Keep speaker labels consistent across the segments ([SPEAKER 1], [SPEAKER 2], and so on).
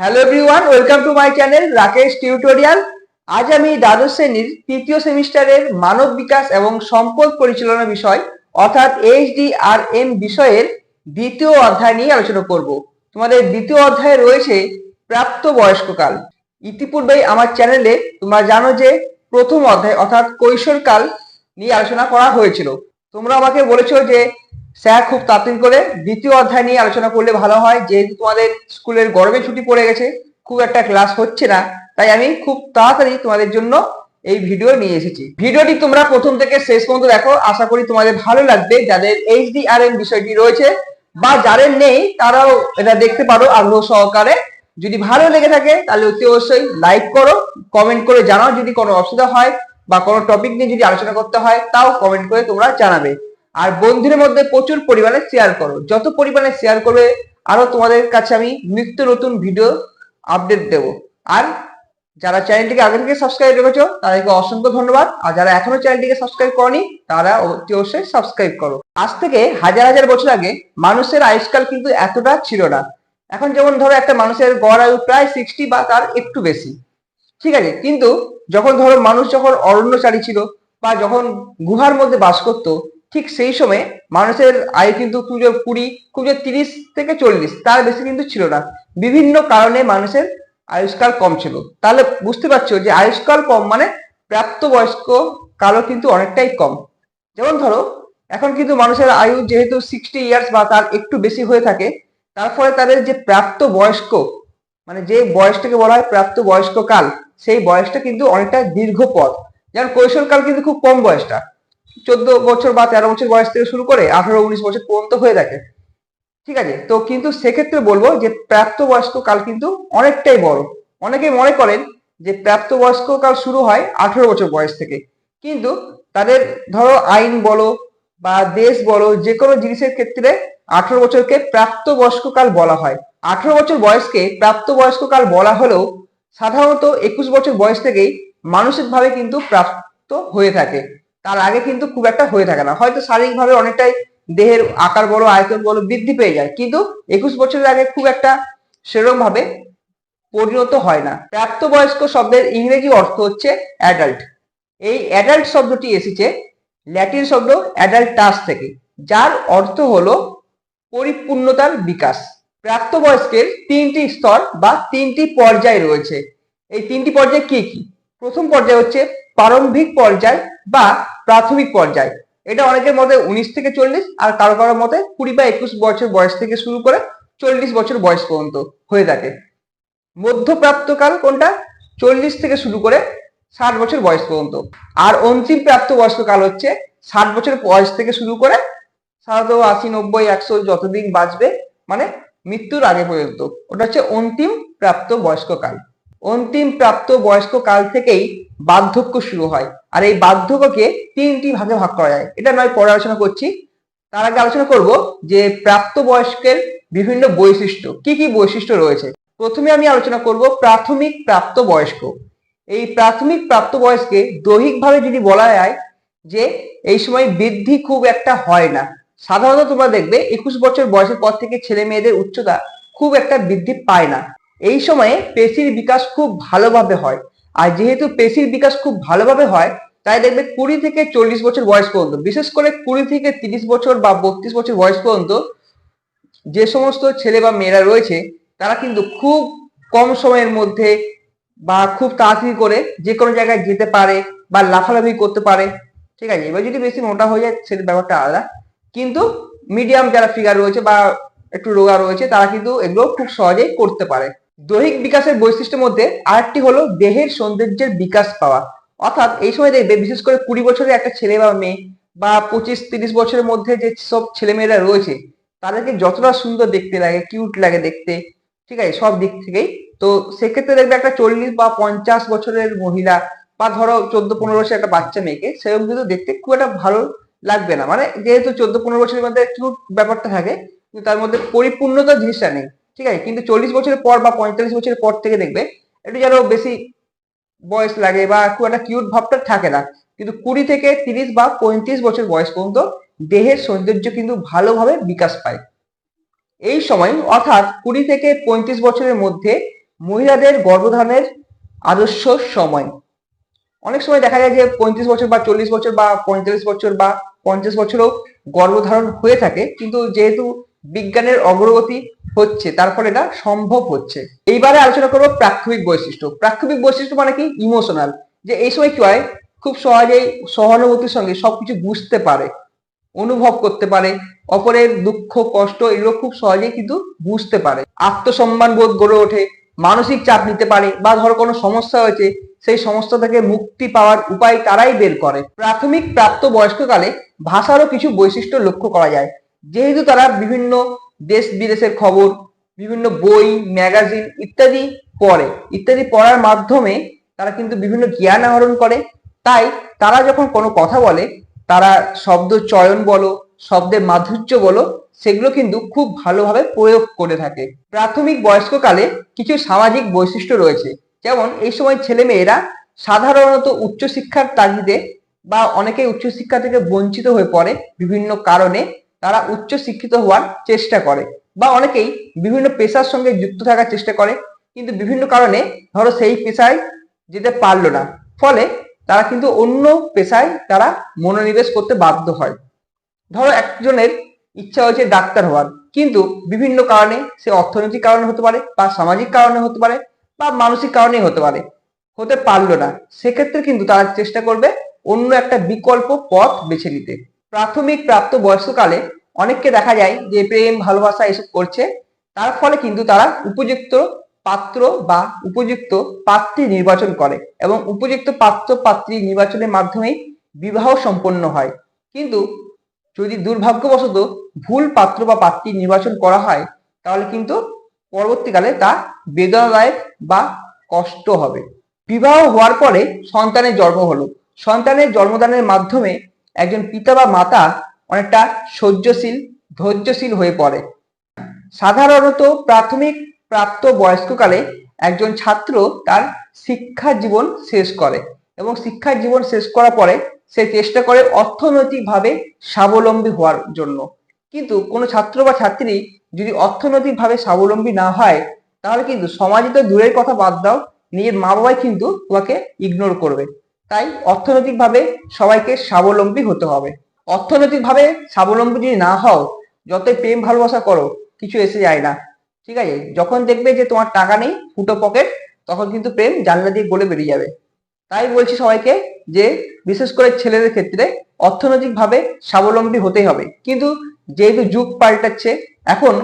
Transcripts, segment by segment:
[SPEAKER 1] Hello everyone welcome to my channel Rakesh tutorial আজ আমি দ্বাদশ শ্রেণির তৃতীয় সেমিস্টারের মানব বিকাশ এবং সম্পদ পরিচালনা বিষয়, অর্থাৎ এইচডিআরএম বিষয়ের দ্বিতীয় অধ্যায় নিয়ে আলোচনা করব। তোমাদের দ্বিতীয় অধ্যায়ে রয়েছে প্রাপ্ত বয়স্ককাল ইতিপূর্বেই আমার চ্যানেলে তোমরা জানো যে প্রথম অধ্যায়, অর্থাৎ কৈশোরকাল নিয়ে আলোচনা করা হয়েছিল। তোমরা আমাকে বলেছ যে স্যার, খুব তাড়াতাড়ি করে দ্বিতীয় অধ্যায় নিয়ে আলোচনা করলে ভালো হয়। যেহেতু তোমাদের স্কুলের গরমে ছুটি পড়ে গেছে, খুব একটা ক্লাস হচ্ছে না, তাই আমি খুব তাড়াতাড়ি তোমাদের জন্য এই ভিডিও নিয়ে এসেছি। ভিডিওটি তোমরা প্রথম থেকে শেষ পর্যন্ত দেখো, আশা করি তোমাদের ভালো লাগবে। যাদের এইচডিআরএম বিষয়টি রয়েছে বা যাদের নেই, তারাও এটা দেখতে পারো আগ্রহ সহকারে। যদি ভালো লেগে থাকে, তাহলে অতি অবশ্যই লাইক করো, কমেন্ট করে জানাও যদি কোনো অসুবিধা হয় বা কোনো টপিক নিয়ে যদি আলোচনা করতে হয়, তাও কমেন্ট করে তোমরা জানাবে। আর বন্ধুদের মধ্যে প্রচুর পরিমাণে শেয়ার করো। যত পরিমাণে শেয়ার করবে, আরও তোমাদের কাছে আমি নিত্য নতুন ভিডিও আপডেট দেব। আর যারা চ্যানেলটিকে আগে থেকে সাবস্ক্রাইব রেখেছো, তাদেরকে অসংখ্য ধন্যবাদ। আর যারা এখনও চ্যানেলটিকে সাবস্ক্রাইব করনি, তারা অতি অবশ্যই সাবস্ক্রাইব করো। আজ থেকে হাজার হাজার বছর আগে মানুষের আয়ুষ্কাল কিন্তু এতটা ছিল না। এখন যেমন ধরো একটা মানুষের গড় আয়ু প্রায় সিক্সটি বা তার একটু বেশি। ঠিক আছে? কিন্তু যখন ধরো মানুষ যখন অরণ্যচারী ছিল বা যখন গুহার মধ্যে বাস করতো ঠিক সেই সময় মানুষের আয়ু কিন্তু জোর কুড়ি খুব তিরিশ থেকে চল্লিশ, তার বেশি কিন্তু ছিল না। বিভিন্ন কারণে মানুষের আয়ুষ্কাল কম ছিল। তাহলে বুঝতে পারছ যে আয়ুষ্কাল কম মানে প্রাপ্তবয়স্ক কালও কিন্তু অনেকটাই কম। যেমন ধরো, এখন কিন্তু মানুষের আয়ু যেহেতু সিক্সটি ইয়ার্স বা তার একটু বেশি হয়ে থাকে, তার ফলে তাদের যে প্রাপ্ত বয়স্ক মানে যে বয়সটাকে বলা হয় প্রাপ্ত বয়স্ক কাল, সেই বয়সটা কিন্তু অনেকটা দীর্ঘ পথ যেমন কৈশোরকাল কিন্তু খুব কম বয়সটা। চোদ্দ বছর বা তেরো বছর বয়স থেকে শুরু করে আঠারো উনিশ বছর পর্যন্ত হয়ে থাকে। ঠিক আছে? তো কিন্তু সেক্ষেত্রে বলব যে প্রাপ্তবয়স্ক কাল কিন্তু অনেকটাই বড়। অনেকে মনে করেন যে প্রাপ্তবয়স্ক কাল শুরু হয় আঠারো বছর বয়স থেকে। কিন্তু তাদের ধরো আইন বলো বা দেশ বলো যে কোনো জিনিসের ক্ষেত্রে আঠারো বছরকে প্রাপ্তবয়স্ক কাল বলা হয়। আঠারো বছর বয়সকে প্রাপ্তবয়স্ক কাল বলা হলেও সাধারণত একুশ বছর বয়স থেকেই মানসিকভাবে কিন্তু প্রাপ্ত হয়ে থাকে। তার আগে কিন্তু খুব একটা হয়ে থাকে না। হয়তো শারীরিকভাবে অনেকটাই দেহের আকার বড় আয়তন বড় বৃদ্ধি পেয়ে যায়, কিন্তু একুশ বছরের আগে খুব একটা সেরকম ভাবে পরিণত হয় না। প্রাপ্তবয়স্ক শব্দের ইংরেজি অর্থ হচ্ছে অ্যাডাল্ট এই অ্যাডাল্ট শব্দটি এসেছে ল্যাটিন শব্দ অ্যাডাল্টাস থেকে, যার অর্থ হলো পরিপূর্ণতার বিকাশ। প্রাপ্তবয়স্কের তিনটি স্তর বা তিনটি পর্যায় রয়েছে। এই তিনটি পর্যায় কি কি? প্রথম পর্যায় হচ্ছে প্রারম্ভিক পর্যায় বা প্রাথমিক পর্যায়। এটা অনেকের মতে উনিশ থেকে চল্লিশ, আর কারও কারও মতে কুড়ি বা একুশ বছর বয়স থেকে শুরু করে চল্লিশ বছর বয়স পর্যন্ত হয়ে থাকে। মধ্যপ্রাপ্তকাল কোনটা? চল্লিশ থেকে শুরু করে ষাট বছর বয়স পর্যন্ত। আর অন্তিম প্রাপ্ত বয়স্ক কাল হচ্ছে ষাট বছর বয়স থেকে শুরু করে সাধারণত আশি, নব্বই, একশো যতদিন বাঁচবে মানে মৃত্যুর আগে পর্যন্ত। ওটা হচ্ছে অন্তিম প্রাপ্ত বয়স্ক কাল। অন্তিম প্রাপ্ত বয়স্ক কাল থেকেই বার্ধক্য শুরু হয়। আর এই বার্ধক্যকে তিনটি ভাগে ভাগ করা যায়। এটা নয়, পরে আলোচনা করছি। তার আগে আলোচনা করব যে প্রাপ্ত বয়স্কের বিভিন্ন বৈশিষ্ট্য। কি কি বৈশিষ্ট্য রয়েছে? প্রথমে আমি আলোচনা করব প্রাথমিক প্রাপ্ত বয়স্ক। এই প্রাথমিক প্রাপ্ত বয়স্কে দৈহিকভাবে যদি বলা যায় যে এই সময় বৃদ্ধি খুব একটা হয় না, সাধারণত তোমরা দেখবে একুশ বছর বয়সের পর থেকে ছেলে মেয়েদের উচ্চতা খুব একটা বৃদ্ধি পায় না। এই সময়ে পেশির বিকাশ খুব ভালোভাবে হয়। আর যেহেতু পেশির বিকাশ খুব ভালোভাবে হয়, তাই দেখবে কুড়ি থেকে চল্লিশ বছর বয়স পর্যন্ত, বিশেষ করে কুড়ি থেকে তিরিশ বছর বা বত্রিশ বছর বয়স পর্যন্ত যে সমস্ত ছেলে বা মেয়েরা রয়েছে, তারা কিন্তু খুব কম সময়ের মধ্যে বা খুব তাড়াতাড়ি করে যে কোনো জায়গায় যেতে পারে বা লাফালাফি করতে পারে। ঠিক আছে, এবার যদি বেশি মোটা হয়ে যায়, সেটা ব্যাপারটা আলাদা। কিন্তু মিডিয়াম যারা ফিগার রয়েছে বা একটু রোগা রয়েছে, তারা কিন্তু এগুলো খুব সহজেই করতে পারে। দৈহিক বিকাশের বৈশিষ্ট্যের মধ্যে আরেকটি হলো দেহের সৌন্দর্যের বিকাশ পাওয়া। অর্থাৎ এই সময় দেখবে বিশেষ করে কুড়ি বছরের একটা ছেলে বা মেয়ে বা পঁচিশ তিরিশ বছরের মধ্যে যে সব ছেলেমেয়েরা রয়েছে, তাদেরকে যতটা সুন্দর দেখতে লাগে কিউট লাগে দেখতে, ঠিক আছে, সব দিক থেকেই। তো সেক্ষেত্রে দেখবে একটা চল্লিশ বা পঞ্চাশ বছরের মহিলা বা ধরো চোদ্দ পনেরো বছরের একটা বাচ্চা মেয়েকে, সেরকম কিন্তু দেখতে খুব একটা ভালো লাগবে না। মানে যেহেতু চোদ্দ পনেরো বছরের মধ্যে কিউট ব্যাপারটা থাকে, কিন্তু তার মধ্যে পরিপূর্ণতা জিনিসটা নেই। ঠিক আছে? কিন্তু চল্লিশ বছরের পর বা পঁয়তাল্লিশ বছরের পর থেকে দেখবে, একটু যেন বেশি বয়স লাগে বা খুব একটা কিউট ভাবটা থাকে না। কিন্তু কুড়ি থেকে তিরিশ বা পঁয়ত্রিশ বছর বয়স পর্যন্ত দেহের সৌন্দর্য কিন্তু ভালোভাবে বিকাশ পায়। এই সময় অর্থাৎ কুড়ি থেকে পঁয়ত্রিশ বছরের মধ্যে মহিলাদের গর্ভধারণের আদর্শ সময়। অনেক সময় দেখা যায় যে পঁয়ত্রিশ বছর বা চল্লিশ বছর বা পঁয়তাল্লিশ বছর বা পঞ্চাশ বছরও গর্ভধারণ হয়ে থাকে, কিন্তু যেহেতু বিজ্ঞানের অগ্রগতি হচ্ছে, তার ফলে এটা সম্ভব হচ্ছে। এইবারে আলোচনা করব প্রাথমিক বৈশিষ্ট্য। প্রাথমিক বৈশিষ্ট্য মানে কি? ইমোশনাল যে এই সময় কি হয়? খুব সহজেই সহানুভূতির সঙ্গে সবকিছু বুঝতে পারে, অনুভব করতে পারে, অপরের দুঃখ, কষ্ট এগুলো খুব সহজেই কিন্তু বুঝতে পারে। আত্মসম্মান বোধ গড়ে ওঠে, মানসিক চাপ নিতে পারে বা ধরো কোনো সমস্যা হয়েছে, সেই সমস্যা থেকে মুক্তি পাওয়ার উপায় তারাই বের করে। প্রাথমিক প্রাপ্ত বয়স্ককালে ভাষারও কিছু বৈশিষ্ট্য লক্ষ্য করা যায়। যেহেতু তারা বিভিন্ন দেশ বিদেশের খবর, বিভিন্ন বই, ম্যাগাজিন ইত্যাদি পড়ে। ইত্যাদি পড়ার মাধ্যমে তারা কিন্তু বিভিন্ন জ্ঞান আহরণ করে। তাই তারা যখন কোনো কথা বলে, তারা শব্দ চয়ন বলো, শব্দের মাধুর্য বলো, সেগুলো কিন্তু খুব ভালোভাবে প্রয়োগ করে থাকে। প্রাথমিক বয়স্ককালে কিছু সামাজিক বৈশিষ্ট্য রয়েছে। যেমন এই সময় ছেলে মেয়েরা সাধারণত উচ্চশিক্ষার তাগিদে বা অনেকে উচ্চশিক্ষা থেকে বঞ্চিত হয়ে পড়ে বিভিন্ন কারণে। তারা উচ্চ শিক্ষিত হওয়ার চেষ্টা করে বা অনেকেই বিভিন্ন পেশার সঙ্গে যুক্ত থাকার চেষ্টা করে, কিন্তু বিভিন্ন কারণে ধরো সেই পেশায় যেতে পারল না। ফলে তারা কিন্তু অন্য পেশায় তারা মনোনিবেশ করতে বাধ্য হয়। ধরো একজনের ইচ্ছা হয়েছে ডাক্তার হওয়ার, কিন্তু বিভিন্ন কারণে সে অর্থনৈতিক কারণে হতে পারে বা সামাজিক কারণে হতে পারে বা মানসিক কারণেই হতে পারে, হতে পারল না। সেক্ষেত্রে কিন্তু তারা চেষ্টা করবে অন্য একটা বিকল্প পথ বেছে নিতে। প্রাথমিক প্রাপ্ত বয়স্ককালে অনেককে দেখা যায় যে প্রেম, ভালোবাসা এসব করছে। তার ফলে কিন্তু তারা উপযুক্ত পাত্র বা উপযুক্ত পাত্রী নির্বাচন করে এবং উপযুক্ত পাত্র, পাত্রী নির্বাচনের মাধ্যমেই বিবাহ সম্পন্ন হয়। কিন্তু যদি দুর্ভাগ্যবশত ভুল পাত্র বা পাত্রী নির্বাচন করা হয়, তাহলে কিন্তু পরবর্তীকালে তা বেদনাদায়ক বা কষ্ট হবে। বিবাহ হওয়ার পরে সন্তানের জন্ম হলো। সন্তানের জন্মদানের মাধ্যমে একজন পিতা বা মাতা অনেকটা সহ্যশীল ধৈর্যশীল হয়ে পড়ে। সাধারণত প্রাথমিক প্রাপ্ত বয়স্ককালে একজন ছাত্র তার শিক্ষা জীবন শেষ করে এবং শিক্ষা জীবন শেষ করার পরে সে চেষ্টা করে অর্থনৈতিকভাবে স্বাবলম্বী হওয়ার জন্য। কিন্তু কোনো ছাত্র বা ছাত্রী যদি অর্থনৈতিকভাবে স্বাবলম্বী না হয়, তাহলে কিন্তু সমাজে তো দূরের কথা বাদ দাও, নিজের মা বাবাই কিন্তু তোমাকে ইগনোর করবে। তাই অর্থনৈতিকভাবে সবাইকে স্বাবলম্বী হতে হবে। অর্থনৈতিকভাবে স্বাবলম্বী যদি না হও, যতই প্রেম, ভালোবাসা করো, কিছু এসে যায় না। ঠিক আছে? যখন দেখবে যে তোমার টাকা নেই, ফুটো পকেট, তখন কিন্তু প্রেম জানলা দিয়ে গলে বেরিয়ে যাবে। তাই বলছি সবাইকে যে, বিশেষ করে ছেলেদের ক্ষেত্রে অর্থনৈতিকভাবে স্বাবলম্বী হতেই হবে। কিন্তু যেহেতু যুগ পাল্টাচ্ছে, এখন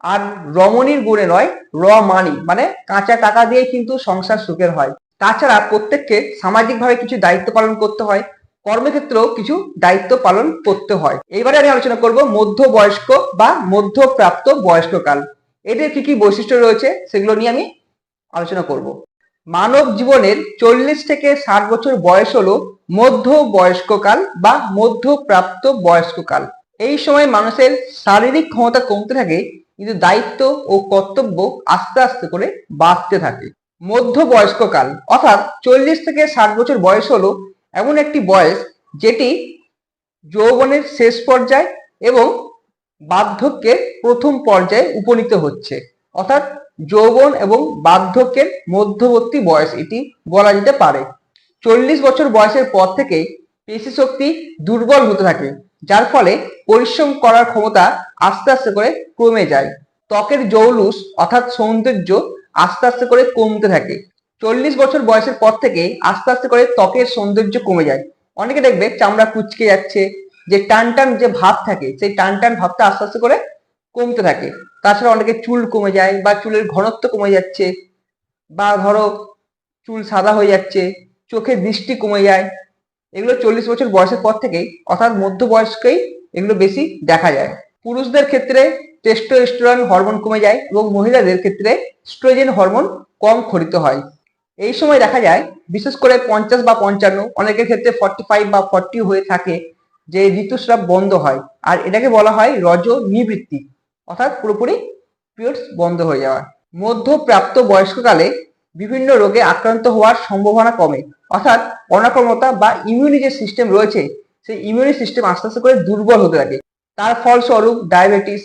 [SPEAKER 1] আর রমণীর গুণে নয়, র মানি মানে কাঁচা টাকা দিয়ে কিন্তু সংসার সুখের হয়। তাছাড়া প্রত্যেককে সামাজিকভাবে কিছু দায়িত্ব পালন করতে হয়, কর্মক্ষেত্রেও কিছু দায়িত্ব পালন করতে হয়। এইবারে আমি আলোচনা করব মধ্যবয়স্ক বা মধ্যপ্রাপ্ত বয়স্ককাল। এদের কি কি বৈশিষ্ট্য রয়েছে সেগুলো নিয়ে আমি আলোচনা করব। মানব জীবনের চল্লিশ থেকে ষাট বছর বয়স হলো মধ্য বয়স্ককাল বা মধ্যপ্রাপ্ত বয়স্ককাল। এই সময় মানুষের শারীরিক ক্ষমতা কমতে থাকে, কিন্তু দায়িত্ব ও কর্তব্য আস্তে আস্তে করে বাড়তে থাকে। মধ্য বয়স্ককাল অর্থাৎ চল্লিশ থেকে ষাট বছর বয়স হলো এমন একটি বয়স যেটি যৌবনের শেষ পর্যায় এবং বার্ধক্যের প্রথম পর্যায়ে উপনীত হচ্ছে। অর্থাৎ যৌবন এবং বার্ধক্যের মধ্যবর্তী বয়স, এটি বলা যেতে পারে। চল্লিশ বছর বয়সের পর থেকে পেশি শক্তি দুর্বল হতে থাকে, যার ফলে পরিশ্রম করার ক্ষমতা আস্তে আস্তে করে কমে যায়। ত্বকের জৌলুস, অর্থাৎ সৌন্দর্য আস্তে আস্তে করে কমতে থাকে। চল্লিশ বছর বয়সের পর থেকে আস্তে আস্তে করে ত্বকের সৌন্দর্য কমে যায়। অনেকে দেখবে চামড়া কুচকে যাচ্ছে, যে টান টান যে ভাব থাকে, সেই টান টান ভাবটা আস্তে আস্তে করে কমতে থাকে। তাছাড়া অনেকে চুল কমে যায় বা চুলের ঘনত্ব কমে যাচ্ছে, বা ধরো চুল সাদা হয়ে যাচ্ছে চোখের দৃষ্টি কমে যায়। এগুলো চল্লিশ বছর বয়সের পর থেকেই, অর্থাৎ মধ্য বয়স্কেই এগুলো বেশি দেখা যায়। পুরুষদের ক্ষেত্রে টেস্টোস্টেরন হরমোন কমে যায় এবং মহিলাদের ক্ষেত্রে স্ট্রোজেন হরমোন কম খরিত হয়। এই সময় দেখা যায়, বিশেষ করে পঞ্চাশ বা পঞ্চান্ন, অনেকের ক্ষেত্রে ফর্টি ফাইভ বা ফর্টি হয়ে থাকে যে ঋতুস্রাব বন্ধ হয়। আর এটাকে বলা হয় রজ নিবৃত্তি অর্থাৎ পুরোপুরি পিরিয়ডস বন্ধ হয়ে যাওয়া। মধ্যপ্রাপ্ত বয়স্ককালে বিভিন্ন রোগে আক্রান্ত হওয়ার সম্ভাবনা কমে। অর্থাৎ অনাক্রমতা বা ইমিউনি যে সিস্টেম রয়েছে, সেই ইমিউনি সিস্টেম আস্তে আস্তে করে দুর্বল হতে থাকে। তার ফলস্বরূপ ডায়াবেটিস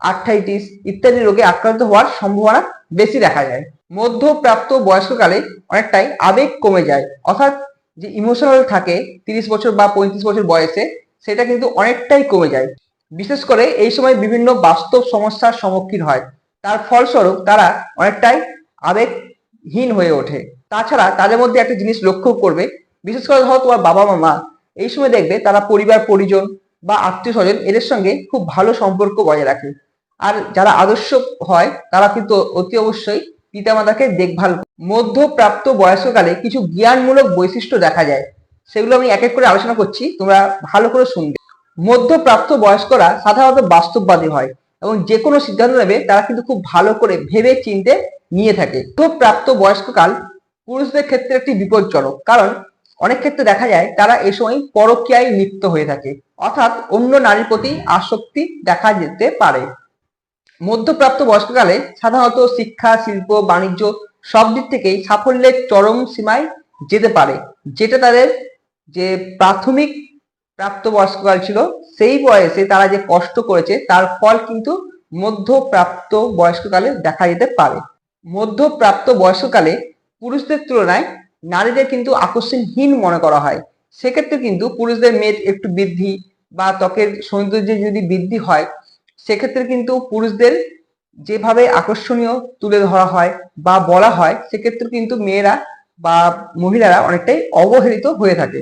[SPEAKER 1] আর্থাইটিস ইত্যাদি রোগে আক্রান্ত হওয়ার সম্ভাবনা বেশি দেখা যায়। মধ্যপ্রাপ্ত বয়স্ককালে অনেকটাই আবেগ কমে যায়। অর্থাৎ যে ইমোশনাল থাকে, তিরিশ বছর বা পঁয়ত্রিশ বছর বয়সে, সেটা কিন্তু অনেকটাই কমে যায়। বিশেষ করে এই সময় বিভিন্ন বাস্তব সমস্যার সম্মুখীন হয়। তার ফলস্বরূপ তারা অনেকটাই আবেগহীন হয়ে ওঠে। তাছাড়া তাদের মধ্যে একটা জিনিস লক্ষ্য করবে, বিশেষ করে ধরো তোমার বাবা মামা এই সময় দেখবে তারা পরিবার, পরিজন বা আত্মীয় স্বজন এদের সঙ্গে খুব ভালো সম্পর্ক বজায় রাখে। আর যারা আদর্শ হয়, তারা কিন্তু অতি অবশ্যই পিতামাতাকে দেখভাল মধ্যপ্রাপ্ত বয়স্ককালে কিছু জ্ঞানমূলক বৈশিষ্ট্য দেখা যায়। সেগুলো আমি এক এক করে আলোচনা করছি, তোমরা ভালো করে শুনবে। মধ্যপ্রাপ্ত বয়স্করা সাধারণত বাস্তববাদী হয় এবং যে কোনো সিদ্ধান্ত নেবে, তারা কিন্তু খুব ভালো করে ভেবে চিনতে নিয়ে থাকে। মধ্যপ্রাপ্ত বয়স্ককাল পুরুষদের ক্ষেত্রে একটি বিপজ্জনক, কারণ অনেক ক্ষেত্রে দেখা যায় তারা এ সময় পরকীয়ায় লিপ্ত হয়ে থাকে। অর্থাৎ অন্য নারীর প্রতি আসক্তি দেখা যেতে পারে। মধ্যপ্রাপ্ত বয়স্ককালে সাধারণত শিক্ষা, শিল্প, বাণিজ্য সব দিক থেকেই সাফল্যের চরম সীমায় যেতে পারে। যেটা তাদের যে প্রাথমিক প্রাপ্ত বয়স্ককাল ছিল, সেই বয়সে তারা যে কষ্ট করেছে, তার ফল কিন্তু মধ্যপ্রাপ্ত বয়স্ককালে দেখা যেতে পারে। মধ্যপ্রাপ্ত বয়স্ককালে পুরুষদের তুলনায় নারীদের কিন্তু আকর্ষণহীন মনে করা হয়। সেক্ষেত্রে কিন্তু পুরুষদের মেদ একটু বৃদ্ধি বা ত্বকের সৌন্দর্যে যদি বৃদ্ধি হয়, সেক্ষেত্রে কিন্তু পুরুষদের যেভাবে আকর্ষণীয় তুলে ধরা হয় বা বলা হয়, সেক্ষেত্রে কিন্তু মেয়েরা বা মহিলারা অনেকটাই অবহেলিত হয়ে থাকে।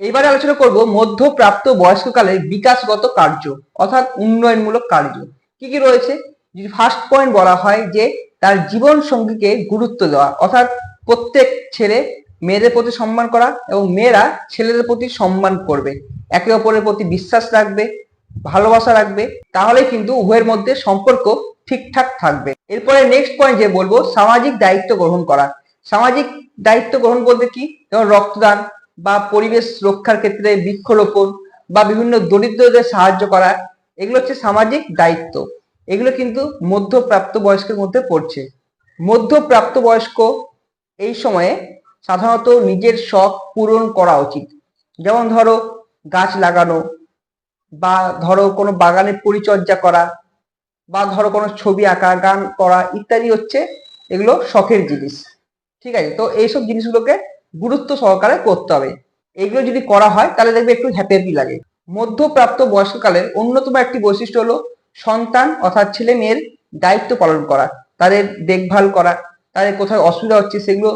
[SPEAKER 1] এইবারে আলোচনা করব মধ্যপ্রাপ্ত বয়স্ককালে বিকাশগত কার্য, অর্থাৎ উন্নয়নমূলক কার্য। কি কি রয়েছে? যদি ফার্স্ট পয়েন্ট বলা হয় যে, তার জীবন সঙ্গীকে গুরুত্ব দেওয়া, অর্থাৎ প্রত্যেক ছেলে মেয়েদের প্রতি সম্মান করা এবং মেয়েরা ছেলেদের প্রতি সম্মান করবে। একে অপরের প্রতি বিশ্বাস রাখবে, ভালোবাসা রাখবে তাহলে কিন্তু উভয়ের মধ্যে সম্পর্ক ঠিকঠাক থাকবে। এরপরে নেক্সট পয়েন্ট যে বলব, সামাজিক দায়িত্ব গ্রহণ করা। সামাজিক দায়িত্ব গ্রহণ বলতে কি? যেমন রক্তদান বা পরিবেশ রক্ষার ক্ষেত্রে বৃক্ষরোপণ বা বিভিন্ন দরিদ্রদের সাহায্য করা, এগুলো হচ্ছে সামাজিক দায়িত্ব। এগুলো কিন্তু মধ্যপ্রাপ্ত বয়স্কের মধ্যে পড়ছে। মধ্যপ্রাপ্ত বয়স্ক এই সময়ে সাধারণত নিজের শখ পূরণ করা উচিত। যেমন ধরো, গাছ লাগানো বা ধরো কোনো বাগানের পরিচর্যা করা বা ধরো কোনো ছবি আঁকা, গান করা ইত্যাদি হচ্ছে এগুলো শখের জিনিস। ঠিক আছে? তো এইসব জিনিসগুলোকে গুরুত্ব সহকারে করতে হবে। এগুলো যদি করা হয়, তাহলে দেখবে একটু হ্যাপি হ্যাপি লাগে। মধ্যপ্রাপ্ত বয়স্ককালের অন্যতম একটি বৈশিষ্ট্য হলো সন্তান অর্থাৎ ছেলে মেয়ের দায়িত্ব পালন করা, তাদের দেখভাল করা, তাদের কোথায় অসুবিধা হচ্ছে সেগুলো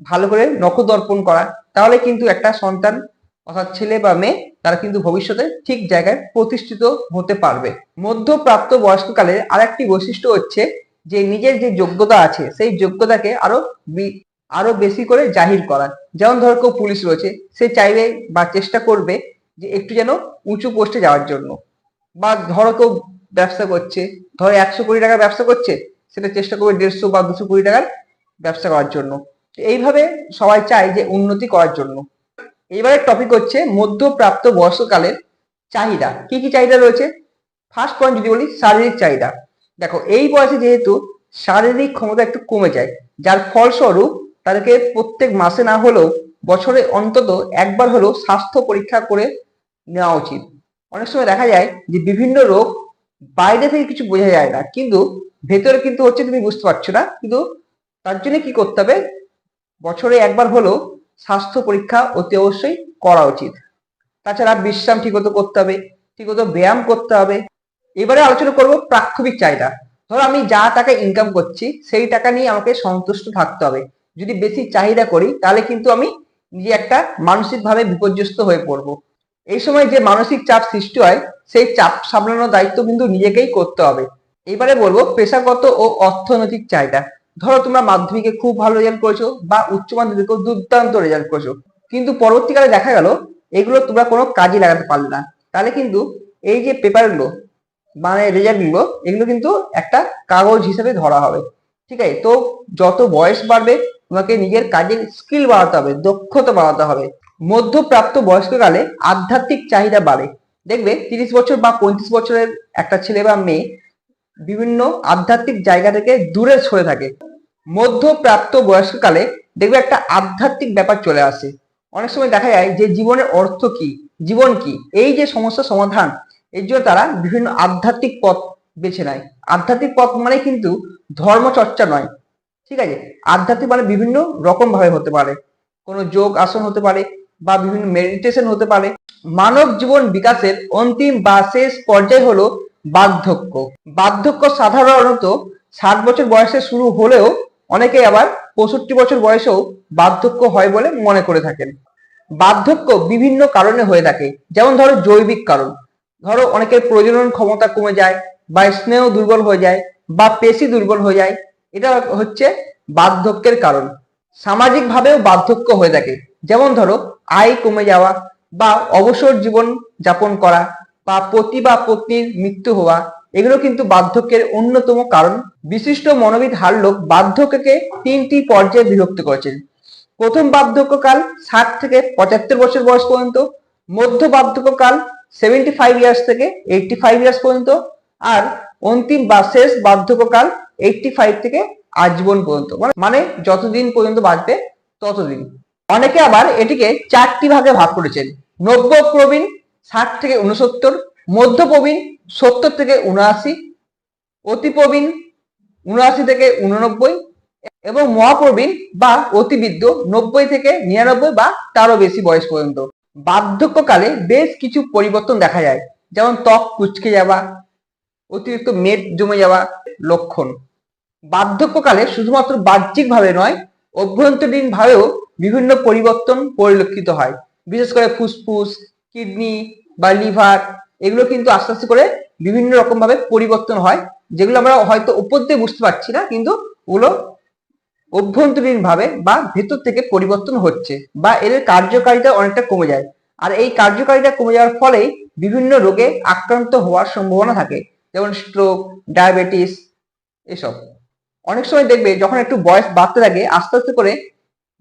[SPEAKER 1] ভালো করে নখদর্পণ করা, তাহলে কিন্তু একটা সন্তান, অর্থাৎ ছেলে বা মেয়ে, তারা কিন্তু ভবিষ্যতে ঠিক জায়গায় প্রতিষ্ঠিত হতে পারবে। মধ্যপ্রাপ্ত বয়স্ককালে আরেকটি বৈশিষ্ট্য হচ্ছে যে নিজের যে যোগ্যতা আছে, সেই যোগ্যতাকে আরও আরও বেশি করে জাহির করা। যেমন ধরো কেউ পুলিশ রয়েছে, সে চাইবে বা চেষ্টা করবে যে একটু যেন উঁচু পোস্টে যাওয়ার জন্য। বা ধরো কেউ ব্যবসা করছে, ধরো একশো কোটি টাকার ব্যবসা করছে, সেটা চেষ্টা করবে দেড়শো বা দুশো কোটি টাকার ব্যবসা করার জন্য। এইভাবে সবাই চায় যে উন্নতি করার জন্য। এইবারের টপিক হচ্ছে মধ্যপ্রাপ্ত বয়স্ককালের চাহিদা। কি কি চাহিদা রয়েছে? ফার্স্ট পয়েন্ট যদি বলি, শারীরিক চাহিদা। দেখো, এই বয়সে যেহেতু শারীরিক ক্ষমতা একটু কমে যায়, যার ফলস্বরূপ তাদেরকে প্রত্যেক মাসে না হলেও বছরে অন্তত একবার হলেও স্বাস্থ্য পরীক্ষা করে নেওয়া উচিত। অনেক সময় দেখা যায় যে বিভিন্ন রোগ বাইরে থেকে কিছু বোঝা যায় না, কিন্তু ভেতরে কিন্তু হচ্ছে তুমি বুঝতে পারছ না। কিন্তু তার জন্য কি করতে হবে? বছরে একবার হলেও স্বাস্থ্য পরীক্ষা অতি অবশ্যই করা উচিত। তাছাড়া বিশ্রাম ঠিকমতো করতে হবে, ঠিকমতো ব্যায়াম করতে হবে। এবারে আলোচনা করব প্রাথমিক চাহিদা। ধরো আমি যা টাকা ইনকাম করছি, সেই টাকা নিয়ে আমাকে সন্তুষ্ট থাকতে হবে। যদি বেশি চাহিদা করি, তাহলে কিন্তু আমি নিজে একটা মানসিকভাবে বিপর্যস্ত হয়ে পড়ব। এই সময় যে মানসিক চাপ সৃষ্টি হয়, সেই চাপ সামলানোর দায়িত্ব কিন্তু নিজেকেই করতে হবে। এবারে বলব পেশাগত ও অর্থনৈতিক চাহিদা। ধরো তোমরা মাধ্যমিকে খুব ভালো রেজাল্ট করেছ বা উচ্চ মাধ্যমিকেও দুর্দান্ত রেজাল্ট করেছ। কিন্তু পরবর্তীকালে দেখা গেল, এগুলো তোমরা কোনো কাজে লাগাতে পারলে না। তাহলে কিন্তু এই যে পেপারগুলো মানে রেজাল্টগুলো, এগুলো কিন্তু একটা কাগজ হিসেবে ধরা হবে। ঠিক আছে? তো যত বয়স বাড়বে, তোমাকে নিজের কাজের স্কিল বাড়াতে হবে, দক্ষতা বাড়াতে হবে। মধ্যপ্রাপ্ত বয়স্ককালে আধ্যাত্মিক চাহিদা বাড়ে। দেখবে, তিরিশ বছর বা পঁয়ত্রিশ বছরের একটা ছেলে বা মেয়ে বিভিন্ন আধ্যাত্মিক জায়গা থেকে দূরে সরে থাকে। মধ্যপ্রাপ্ত বয়স্ককালে দেখবে একটা আধ্যাত্মিক ব্যাপার চলে আসে। অনেক সময় দেখা যায় যে জীবনের অর্থ কি, জীবন কি, এই যে সমস্যার সমাধান, এর জন্য তারা বিভিন্ন আধ্যাত্মিক পথ বেছে নেয়। আধ্যাত্মিক পথ মানে কিন্তু ধর্মচর্চা নয়। ঠিক আছে? আধ্যাত্মিক মানে বিভিন্ন রকম ভাবে হতে পারে। কোনো যোগ আসন হতে পারে বা বিভিন্ন মেডিটেশন হতে পারে। মানব জীবন বিকাশের অন্তিম বা শেষ পর্যায় হলো বার্ধক্য। বার্ধক্য সাধারণত ষাট বছর বয়সে শুরু হলেও অনেকে আবার পঁয়ষট্টি বছর বয়সেও বার্ধক্য হয় বলে মনে করে থাকেন। বার্ধক্য বিভিন্ন কারণে হয়ে থাকে। যেমন ধরো জৈবিক কারণ। ধরো অনেকের প্রজনন ক্ষমতা কমে যায় বা স্নেহ দুর্বল হয়ে যায় বা পেশি দুর্বল হয়ে যায়। এটা হচ্ছে বার্ধক্যের কারণ। সামাজিক ভাবেও বার্ধক্য হয়ে থাকে। যেমন ধরো আয় কমে যাওয়া বা অবসর জীবন যাপন করা বা পতি বা পত্নীর মৃত্যু হওয়া, এগুলো কিন্তু বার্ধক্যের অন্যতম কারণ। বিশিষ্ট মনোবিদ হারলোক বার্ধক্যকে তিনটি পর্যায়ে বিভক্ত করেছেন। প্রথম বার্ধক্যকাল ষাট থেকে পঁচাত্তর বছর বয়স পর্যন্ত, মধ্য বার্ধক্যকাল সেভেন্টি ফাইভ ইয়ার্স থেকে এইটটি ফাইভ ইয়ার্স পর্যন্ত, আর অন্তিম বা শেষ বার্ধক্যকাল এইটটি ফাইভ থেকে আজীবন পর্যন্ত। মানে- যতদিন পর্যন্ত বাঁচবে ততদিন। অনেকে আবার এটিকে চারটি ভাগে ভাগ করেছেন। নব্য প্রবীণ ষাট থেকে উনসত্তর মধ্য প্রবীণ সত্তর থেকে উনআশি অতি প্রবীণ উনআশি থেকে উননব্বই এবং মহাপ্রবীণ বা অতিবৃদ্ধ নব্বই থেকে নিরানব্বই বা তারও বেশি বয়স পর্যন্ত। বার্ধক্যকালে বেশ কিছু পরিবর্তন দেখা যায়, যেমন ত্বক কুচকে যাওয়া, অতিরিক্ত মেদ জমে যাওয়া লক্ষণ। বার্ধক্যকালে শুধুমাত্র বাহ্যিকভাবে নয়, অভ্যন্তরীণভাবেও বিভিন্ন পরিবর্তন পরিলক্ষিত হয়, বিশেষ করে ফুসফুস কিডনি বা লিভার এগুলো কিন্তু আস্তে আস্তে করে বিভিন্ন রকম ভাবে পরিবর্তন হয়, যেগুলো আমরা হয়তো উপর দিয়ে বুঝতে পারছি না, কিন্তু ওগুলো অভ্যন্তরীণ ভাবে বা ভেতর থেকে পরিবর্তন হচ্ছে বা এর কার্যকারিতা অনেকটা কমে যায়। আর এই কার্যকারিতা কমে যাওয়ার ফলে বিভিন্ন রোগে আক্রান্ত হওয়ার সম্ভাবনা থাকে, যেমন স্ট্রোক ডায়াবেটিস এসব। অনেক সময় দেখবে যখন একটু বয়স বাড়তে থাকে, আস্তে আস্তে করে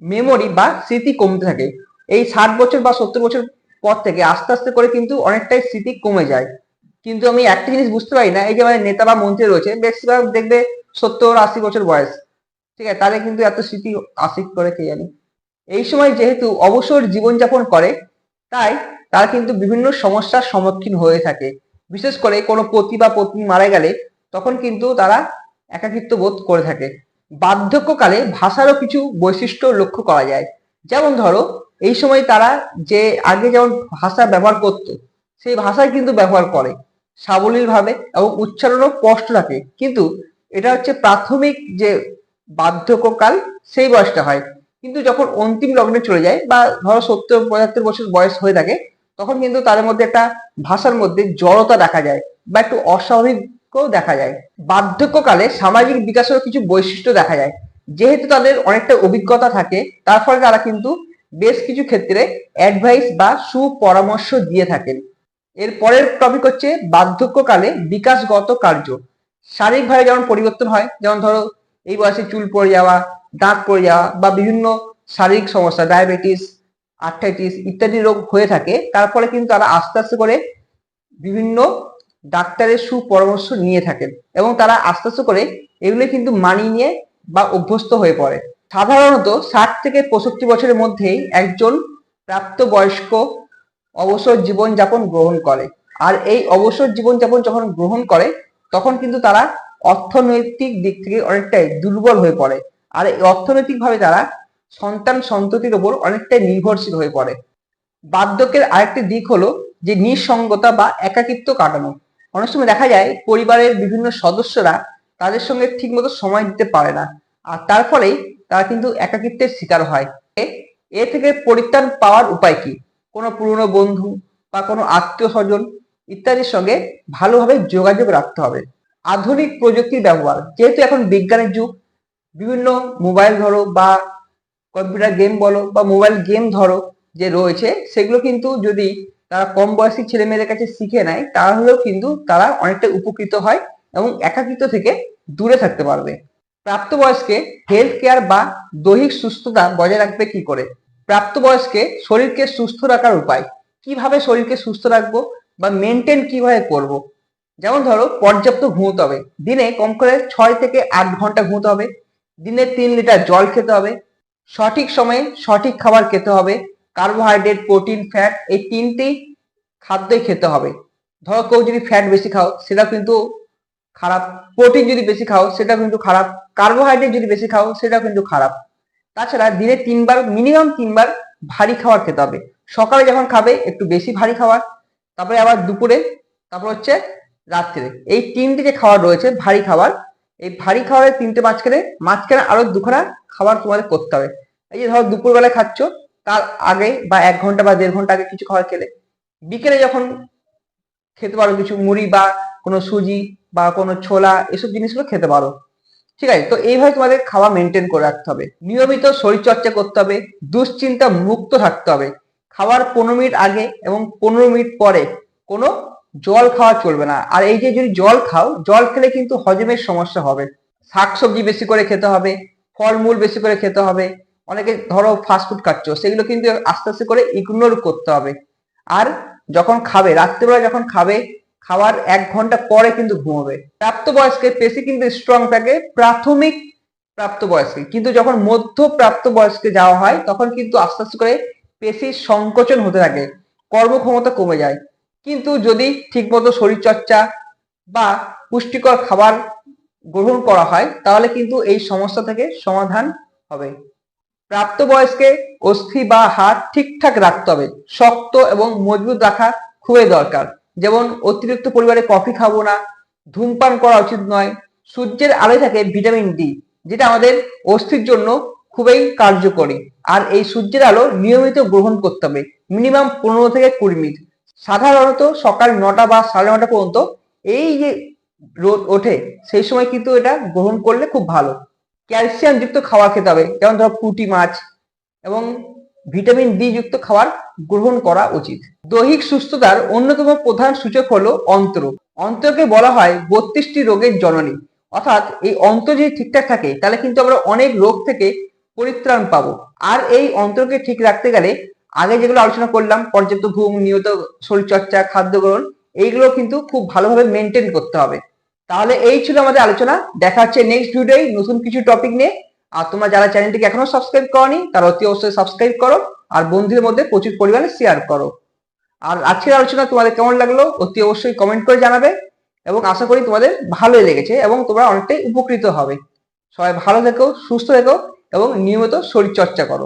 [SPEAKER 1] মেমোরি বা স্মৃতি কমতে থাকে। এই ষাট বছর বা সত্তর বছর পর থেকে আস্তে আস্তে করে কিন্তু অনেকটাই স্মৃতি কমে যায়। কিন্তু আমি একটা জিনিস বুঝতে পারি না, এই যে আমাদের নেতা বা মন্ত্রী রয়েছে, বেশিরভাগ দেখবে সত্তর আশি বছর বয়স। ঠিক আছে, তাদের কিন্তু এত স্মৃতি আসি করে কে জানি। এই সময় যেহেতু অবসর জীবনযাপন করে, তাই তারা কিন্তু বিভিন্ন সমস্যার সম্মুখীন হয়ে থাকে। বিশেষ করে কোনো পতি বা পত্নী মারা গেলে তখন কিন্তু তারা একাকিত্ব বোধ করে থাকে। বার্ধক্যকালে ভাষারও কিছু বৈশিষ্ট্য লক্ষ্য করা যায়। যেমন ধরো এই সময় তারা যে আগে যেমন ভাষা ব্যবহার করত, সেই ভাষায় কিন্তু ব্যবহার করে সাবলীল ভাবে এবং উচ্চারণও স্পষ্ট থাকে। কিন্তু এটা হচ্ছে প্রাথমিক যে বার্ধক্যকাল, সেই বয়সটা হয়। কিন্তু যখন অন্তিম লগ্নে চলে যায় বা ধরো সত্তর পঁচাত্তর বছর বয়স হয়ে থাকে, তখন কিন্তু তাদের মধ্যে একটা ভাষার মধ্যে জড়তা দেখা যায় বা একটু অস্বাভাবিকও দেখা যায়। বার্ধক্যকালে সামাজিক বিকাশেরও কিছু বৈশিষ্ট্য দেখা যায়। যেহেতু তাদের অনেকটা অভিজ্ঞতা থাকে, তার ফলে তারা কিন্তু বেশ কিছু ক্ষেত্রে অ্যাডভাইস বা সুপরামর্শ দিয়ে থাকেন। এর পরের টপিক হচ্ছে বার্ধক্যকালে বিকাশগত কার্য। শারীরিকভাবে যেমন পরিবর্তন হয়, যেমন ধরো এই বয়সে চুল পড়ে যাওয়া, দাঁত পড়ে যাওয়া বা বিভিন্ন শারীরিক সমস্যা ডায়াবেটিস আর্থাইটিস ইত্যাদি রোগ হয়ে থাকে তারপরে কিন্তু তারা আস্তে আস্তে করে বিভিন্ন ডাক্তারের সুপরামর্শ নিয়ে থাকেন এবং তারা আস্তে আস্তে করে এগুলো কিন্তু মানিয়ে নিয়ে বা অভ্যস্ত হয়ে পড়ে। সাধারণত ষাট থেকে পঁয়ষট্টি বছরের মধ্যেই একজন প্রাপ্তবয়স্ক অবসর জীবনযাপন গ্রহণ করে। আর এই অবসর জীবনযাপন যখন গ্রহণ করে, তখন কিন্তু তারা অর্থনৈতিক দিক থেকে অনেকটাই দুর্বল হয়ে পড়ে। আর এই অর্থনৈতিকভাবে তারা সন্তান সন্ততির ওপর অনেকটাই নির্ভরশীল হয়ে পড়ে। বার্ধক্যের আরেকটি দিক হলো যে নিঃসঙ্গতা বা একাকিত্ব কাটানো। অনেক সময় দেখা যায় পরিবারের বিভিন্ন সদস্যরা তাদের সঙ্গে ঠিকমতো সময় দিতে পারে না। আর তার ফলেই তারা কিন্তু একাকিত্বের শিকার হয়। এ- থেকে পরিত্রাণ পাওয়ার উপায় কি? কোনো পুরনো বন্ধু বা কোনো আত্মীয় স্বজন ইত্যাদির সঙ্গে ভালোভাবে যোগাযোগ রাখতে হবে। আধুনিক প্রযুক্তির ব্যবহার, যেহেতু এখন বিজ্ঞানের যুগ, বিভিন্ন মোবাইল ধরো বা কম্পিউটার গেম বলো বা মোবাইল গেম ধরো যে রয়েছে, সেগুলো কিন্তু যদি তারা কম বয়সী ছেলে মেয়েদের কাছে শিখে নেয়, তাহলেও কিন্তু তারা অনেকটা উপকৃত হয় এবং একাকিত্ব থেকে দূরে থাকতে পারবে। প্রাপ্তবয়স্কে হেলথ কেয়ার বা দৈহিক সুস্থতা বজায় রাখবে কি করে? প্রাপ্তবয়স্কে শরীরকে সুস্থ রাখার উপায়। কীভাবে শরীরকে সুস্থ রাখব বা মেনটেন কীভাবে করব। যেমন ধরো, পর্যাপ্ত ঘুমোতে হবে। দিনে কম করে ছয় থেকে আট ঘণ্টা ঘুমোতে হবে। দিনে তিন লিটার জল খেতে হবে। সঠিক সময়ে সঠিক খাবার খেতে হবে। কার্বোহাইড্রেট প্রোটিন ফ্যাট এই তিনটেই খাদ্যই খেতে হবে। ধরো কেউ যদি ফ্যাট বেশি খাও সেটা কিন্তু খারাপ প্রোটিন যদি বেশি খাও সেটা কিন্তু খারাপ। কার্বোহাইড্রেট যদি বেশি খাও, সেটাও কিন্তু খারাপ। তাছাড়া দিনে তিনবার মিনিমাম তিনবার ভারী খাবার খেতে হবে। সকালে যখন খাবে, একটু বেশি ভারী খাবার, তারপরে আবার দুপুরে, তারপর হচ্ছে রাত্রে। এই তিনটে যে খাবার রয়েছে, ভারী খাবার, এই ভারী খাবারের তিনটে মাঝখানে মাঝখানে আরও দুখানা খাবার তোমাদের করতে হবে। এই যে ধরো দুপুরবেলা খাচ্ছ, তার আগে বা এক ঘণ্টা বা দেড় ঘণ্টা আগে কিছু খাবার খেলে। বিকেলে যখন খেতে পারো কিছু মুড়ি বা কোনো সুজি বা কোনো ছোলা, এসব জিনিসগুলো খেতে পারো। ঠিক আছে? তো এইভাবে তোমাদের খাওয়া মেনটেন করে রাখতে হবে। নিয়মিত শরীরচর্চা করতে হবে, দুশ্চিন্তা মুক্ত থাকতে হবে। খাওয়ার পনেরো মিনিট আগে এবং পনেরো মিনিট পরে কোনো জল খাওয়া চলবে না। আর এই যে যদি জল খাও, জল খেলে কিন্তু হজমের সমস্যা হবে। শাকসবজি বেশি করে খেতে হবে, ফলমূল বেশি করে খেতে হবে। অনেকে ধরো ফাস্টফুড খাচ্ছ, সেগুলো কিন্তু আস্তে আস্তে করে ইগনোর করতে হবে। আর যখন খাবে, রাত্রেবেলা যখন খাবে খাওয়ার এক ঘণ্টা পরে কিন্তু ঘুমাবে। প্রাপ্তবয়স্কের পেশি কিন্তু স্ট্রং থাকে, প্রাথমিক প্রাপ্তবয়স্কে। কিন্তু যখন মধ্য প্রাপ্তবয়স্কে যাওয়া হয়, তখন কিন্তু আস্তে আস্তে করে পেশির সংকোচন হতে থাকে, কর্মক্ষমতা কমে যায়। কিন্তু যদি ঠিকমতো শরীরচর্চা বা পুষ্টিকর খাবার গ্রহণ করা হয়, তাহলে কিন্তু এই সমস্যা থেকে সমাধান হবে। প্রাপ্তবয়স্কে অস্থি বা হাড় ঠিকঠাক রাখতে হবে, শক্ত এবং মজবুত রাখা খুবই দরকার। যেমন অতিরিক্ত পরিমাণে কফি খাব না, ধূমপান করা উচিত নয়, সূর্যের আলোয় থাকে ভিটামিন ডি যেটা আমাদের অস্থির জন্য খুবই কার্যকরী। আর এই সূর্যের আলো নিয়মিত গ্রহণ করতে হবে মিনিমাম পনেরো থেকে কুড়ি মিনিট। সাধারণত সকাল নটা বা সাড়ে নটা পর্যন্ত এই যে রোদ ওঠে, সেই সময় কিন্তু এটা গ্রহণ করলে খুব ভালো। ক্যালসিয়াম যুক্ত খাবার খেতে হবে, যেমন ধরো পুঁটি মাছ এবং ভিটামিন ডি যুক্ত খাবার গ্রহণ করা উচিত। দৈহিক সুস্থতার অন্যতম প্রধান সূচক হলো অন্ত্র। অন্ত্রকে বলা হয় বত্রিশটি রোগের জননী। অর্থাৎ এই অন্ত্র যদি ঠিকঠাক থাকে, তাহলে কিন্তু আমরা অনেক রোগ থেকে পরিত্রাণ পাবো। আর এই অন্ত্রকে ঠিক রাখতে গেলে আগে যেগুলো আলোচনা করলাম, পর্যাপ্ত ঘুম, নিয়মিত শরীরচর্চা, খাদ্য গ্রহণ, এইগুলো কিন্তু খুব ভালোভাবে মেনটেন করতে হবে। তাহলে এই ছিল আমাদের আলোচনা। দেখা হচ্ছে নেক্সট ভিডিওয় নতুন কিছু টপিক নিয়ে। আর তোমরা যারা চ্যানেলটিকে এখনও সাবস্ক্রাইব করনি, তারা অতি অবশ্যই সাবস্ক্রাইব করো আর বন্ধুদের মধ্যে প্রচুর পরিমাণে শেয়ার করো। আর আজকের আলোচনা তোমাদের কেমন লাগল, অতি অবশ্যই কমেন্ট করে জানাবে এবং আশা করি তোমাদের ভালোই লেগেছে এবং তোমরা অনেকটাই উপকৃত হবে। সবাই ভালো থেকো, সুস্থ থেকো এবং নিয়মিত শরীরচর্চা করো।